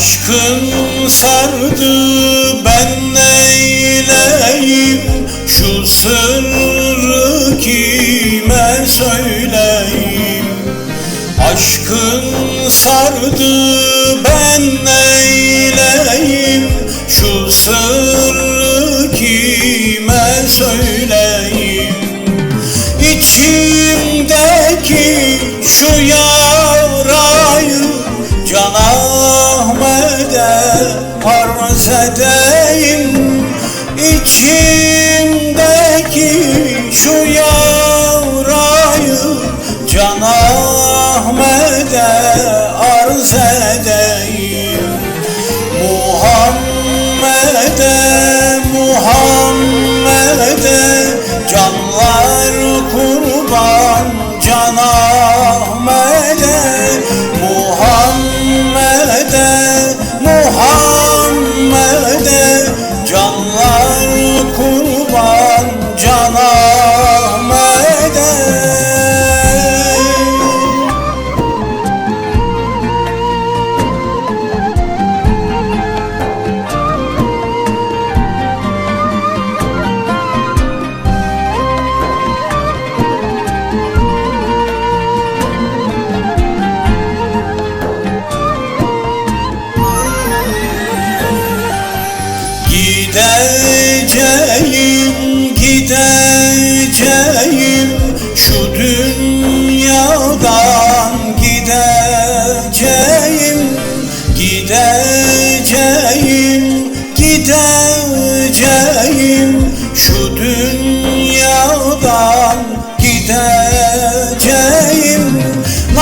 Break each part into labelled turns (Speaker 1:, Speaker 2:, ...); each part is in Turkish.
Speaker 1: Aşkın sardı ben neyleyim? Şu sırrı kime söyleyeyim Aşkın sardı ben neyleyim? Şu sırrı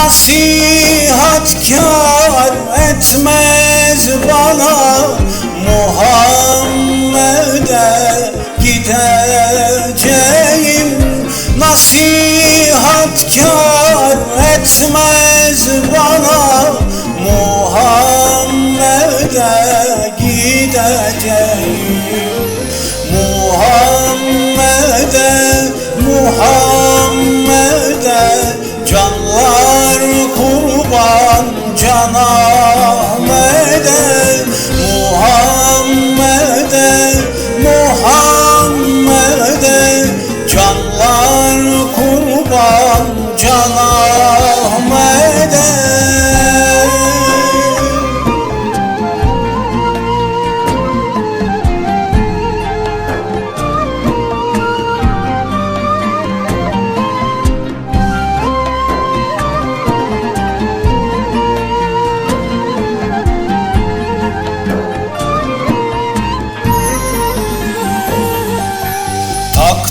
Speaker 1: Nasihat kar etmez bana Muhammed'e gideceğim. Nasihat kar etmez bana Muhammed'e gideceğim. Muhammed'e Muhammed'e Canlar kurban Can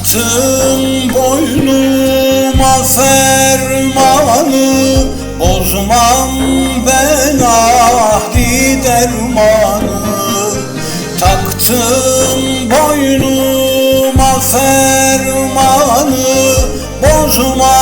Speaker 1: Taktım boynuma fermanı Bozmam ben ahdi dermanı. Taktım boynuma fermanı Bozmam